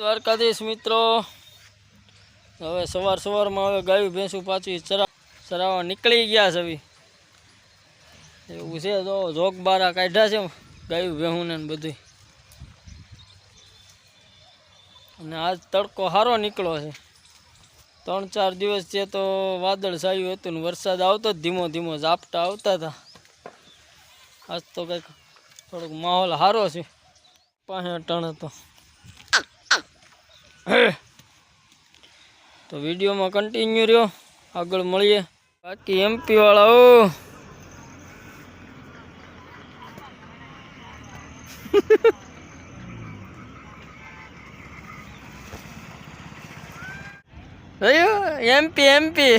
દ્વારકાધીશ મિત્રો. હવે સવાર સવારમાં હવે ગાયું ભેંસું પાછી ચરા, ચરાવવા નીકળી ગયા છે હવે. એવું છે તો જોગ બારા કાઢ્યા છે ગાયું ભેહું ને બધું અને આજ તડકો સારો નીકળ્યો છે. ત્રણ ચાર દિવસ છે તો વાદળ છાયું હતું ને વરસાદ આવતો જ ધીમો ધીમો ઝાપટા આવતા હતા. આજ તો કંઈક થોડોક માહોલ સારો છે. પાસે ટણ હતો. તો વિડીયોમાં કન્ટિન્યુ રહ્યો. આગળ મળીએ. બાકી એમપી વાળા ઓ એમપી એમપી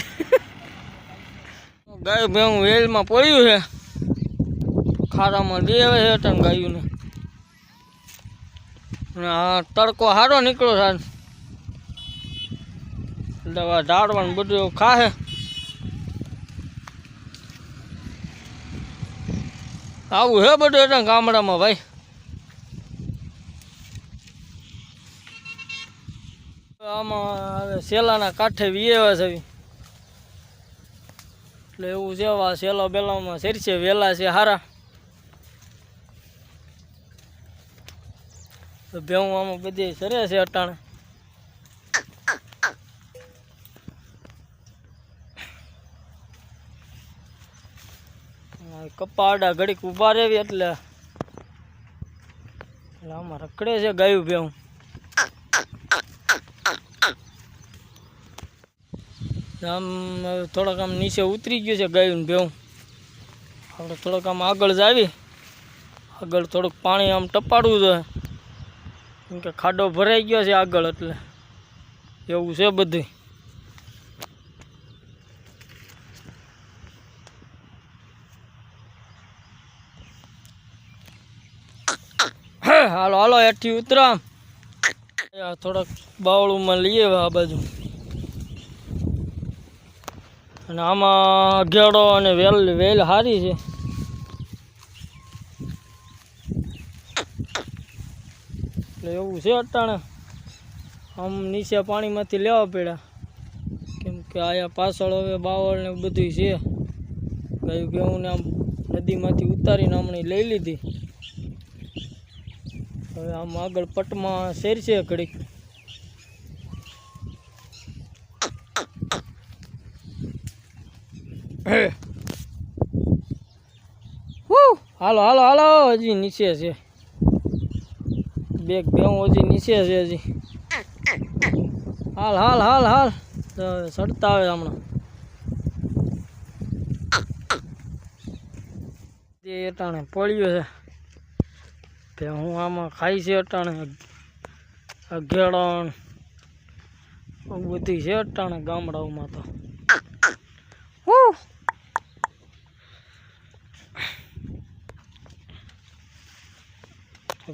ગાય ભેવું વેલમાં પડ્યું છે. ખારામાં દેવે છે ટન ગાયું ને આ તડકો સારો નીકળ્યો આજ. દવા ઝાડવાનું બધું ખાશે આવું હે બધું એટલે ગામડામાં ભાઈ. આમાં સેલાના કાંઠે વિયેવા છે. એટલે એવું છે આ સેલો બેલામાં શેરશે, વેલા છે હારા. ભેવું આમાં બધી સરે છે અટાણે આ કપાડા ઘડીક ઊભા રહેવી એટલે. આમાં રખડે છે ગાયું ભેવું આમ થોડાક આમ નીચે ઉતરી ગયું છે ગાયું ભેવું આપણે થોડોક આમ આગળ જ આવી આગળ થોડુંક પાણી આમ ટપાડવું જોઈએ કેમ કે ખાડો ભરાઈ ગયો છે આગળ એટલે. એવું છે બધું હાલો હાલો એઠી ઉતરા આ થોડાક બાવળુંમાં લઈએ આ બાજુ. અને આમાં ઘેડો અને વેલ વેલ સારી છે. એટલે એવું છે અટાણે. આમ નીચે પાણીમાંથી લેવા પડ્યા. કેમ કે આયા પાછળ હવે બાવળ ને બધું છે. કે હું ને આમ નદીમાંથી ઉતારીને હમણાં લઈ લીધી. હવે આમ આગળ પટમાં શેરશે ઘડીક. હું. હાલો હાલો હાલો હજી નીચે છે. બેગ ભેવું હજી નીચે છે હજી. હાલ હાલ હાલ હાલ. સડતા આવે હમણાં. એ ટાણે પડ્યું છે. તે હું આમાં ખાઈ છે અટાણે અઘેડણ બધી છે અટાણે ગામડાઓમાં તો. હું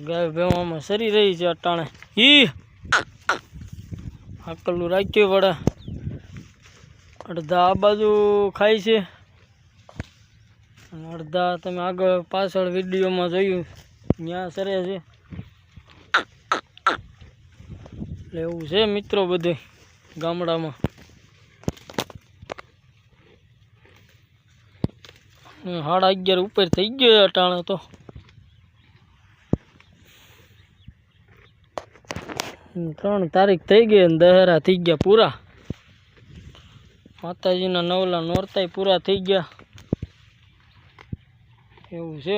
ગાય ભેવામાં સરી રહી છે અટાણે. ઈ આકલું રાખ્યું પડે અડધા આ બાજુ ખાય છે. અને અડધા તમે આગળ પાછળ વિડીયોમાં જોયું. ત્યાં સરે છે. એવું છે મિત્રો બધે ગામડામાં. સાડા અગિયાર ઉપર થઈ ગયો અટાણે તો. ત્રણ તારીખ થઈ ગઈ અને દહેરા થઈ ગયા પૂરા. માતાજીના નવલા નોરતાય પૂરા થઈ ગયા. એવું છે.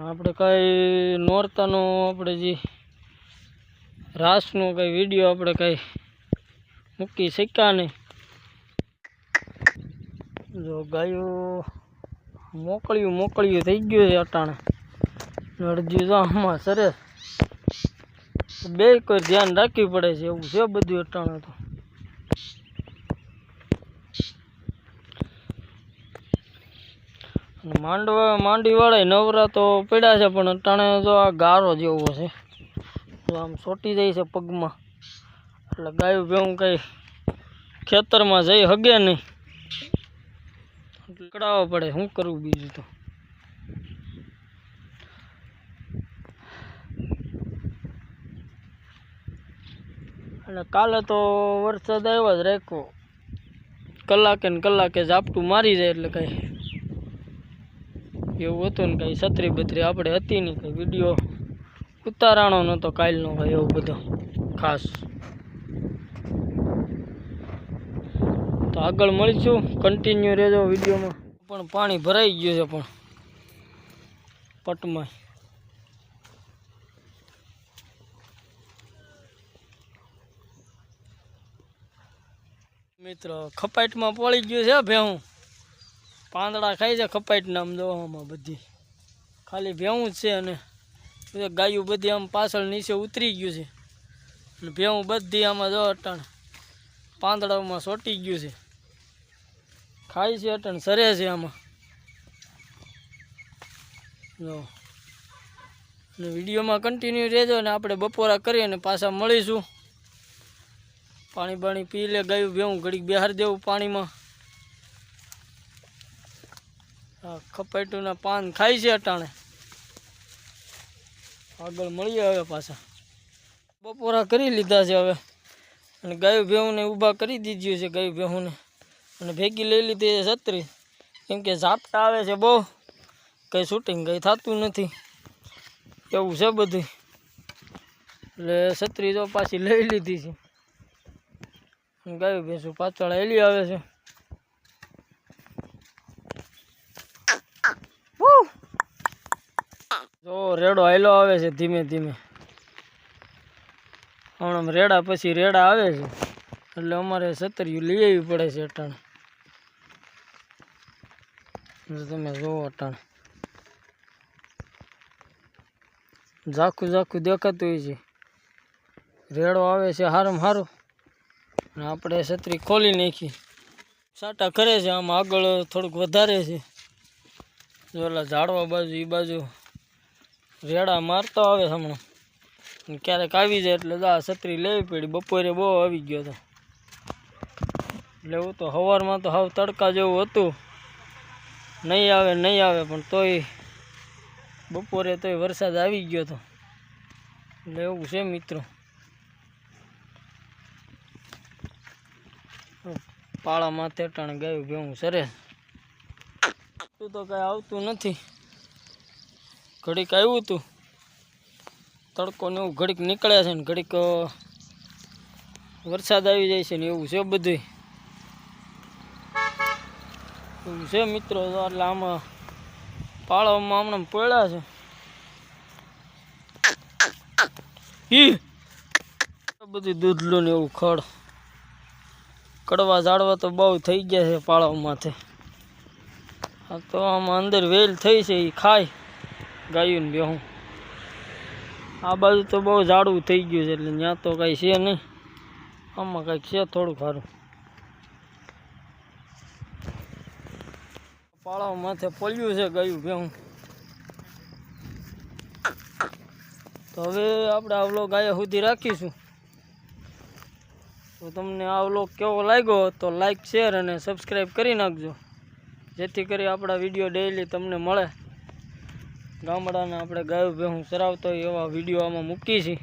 આપણે કાંઈ નોરતાનો આપણે જે રાસનો કંઈ વીડિયો આપણે કાંઈ મૂકી શક્યા નહીં. જો ગાયો મોકળ્યું મોકળ્યું થઈ ગયું છે અટાણે. અડધી તો આમાં સરસ. બે કોઈ ધ્યાન રાખવી પડે છે, એવું છે બધું અટાણે તો. માંડવા માંડીવાળા નવરા તો પડ્યા છે, પણ અટાણે તો આ ગારો જેવો છે. તો આમ સોટી જાય છે પગમાં. એટલે ગાયું ભેવું કંઈ ખેતરમાં જઈ હગે નહીં. કડાવવા પડે, શું કરવું બીજું તો? અને કાલે તો વરસાદ આવ્યો જ રાખ્યો. કલાકે ને કલાકે ઝાપટું મારી જાય એટલે કંઈ એવું હતું ને કંઈ છત્રી બત્રી આપણે હતી નહીં, કંઈ વીડિયો ઉતારાણો નહોતો, કાલનો હોય એવું બધો, ખાસ. તો આગળ મળીશું કન્ટિન્યુ રહેજો વિડીયોમાં. પણ પાણી ભરાઈ ગયું છે પણ, પટમાં. મિત્ર, ખપાટમાં પડી ગયું છે ભેહું. પાંદડા ખાઈ છે, ખપાટના આમ દવામાં બધી. ખાલી ભેવું જ છે અને ગાયું બધી આમ પાછળ નીચે ઉતરી ગયું છે. અને ભેવું બધી આમાં જો અટાણ. પાંદડામાં સોટી ગયું છે. ખાય છે અટણ, સરે છે આમાં. જો. અને વિડીયોમાં કન્ટિન્યુ રહેજો ને આપણે બપોરા કરીએ ને પાછા મળીશું. પાણી બાણી પી લે, ગાયું ભેવું ઘડીક બહાર દેવું પાણીમાં આ ખપાટુના પાન ખાય છે અટાણે. આગળ મળીએ હવે પાછા. બપોરા કરી લીધા છે હવે. અને ગાયું ભેહુંને ઊભા કરી દીધું છે ગાયું ભેહુંને અને ભેગી લઈ લીધી છે છત્રી. કેમ કે ઝાપટા આવે છે બહુ. કંઈ શૂટિંગ કંઈ થતું નથી. એવું છે બધું. એટલે છત્રી તો પાછી લઈ લીધી છે. ગાયું ભેંસું પાછળ હેલી આવે છે. જો રેડો હાયલો આવે છે ધીમે ધીમે. હમણાં રેડા પછી રેડા આવે છે. એટલે અમારે સતરિયું લઈ આવવી પડે છે અટાણે. તમે જોવો અટાણે. ઝાખું ઝાખું દેખાતું હોય છે. રેડો આવે છે હારમ હારો. અને આપણે છત્રી ખોલી નાખી. સાટા કરે છે આમ આગળ થોડુંક વધારે છે. જો ઓલા ઝાડવા બાજુ એ બાજુ રેડા મારતો આવે હમણાં. ક્યારેક આવી જાય એટલે દા છત્રી લેવી પડી. બપોરે બહુ આવી ગયો હતો એટલે એવું તો સવારમાં તો હાવ તડકા જેવું હતું. નહીં આવે નહીં આવે, પણ તોય બપોરે તોય વરસાદ આવી ગયો હતો એટલે એવું છે મિત્રો. પાળા માથે ટાણે ગાયું ભેવું સરે તું તો કાંઈ આવતું નથી. ઘડીક આવ્યું હતું તડકો ને એવું ઘડીક નીકળ્યા છે ને ઘડીક વરસાદ આવી જાય છે ને એવું છે બધું એવું છે મિત્રો, તો એટલે આમાં પાળવામાં હમણાં પડ્યા છે. ઈ! બધું દૂધલું ને એવું ખડ. કડવા ઝાડવા તો બહુ થઈ ગયા છે પાળામાંથી આ તો આમાં અંદર વેલ થઈ છે એ ખાય. ગાયું ને બેહું. આ બાજુ તો બહુ જાડું થઈ ગયું છે એટલે ત્યાં તો કાંઈ છે નહીં. આમાં કાંઈક છે થોડું ખારું પાળાઓ માથે પડ્યું છે ગાયું ભેહું તો હવે આપણે આ વ્લોગ સુધી રાખીશું. તો તમને આ વ્લોગ કેવો લાગ્યો તો લાઈક, શેર અને સબસ્ક્રાઈબ કરી નાખજો. જેથી કરી આપણા વીડિયો ડેઈલી તમને મળે. ગામડાના આપણે ગાયું ભેહું ચરાવતો હોય એવા વીડિયો આમાં મૂકી છીએ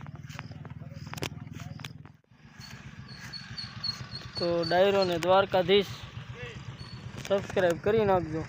તો ડાયરોને દ્વારકાધીશ સબસ્ક્રાઈબ કરી નાખજો.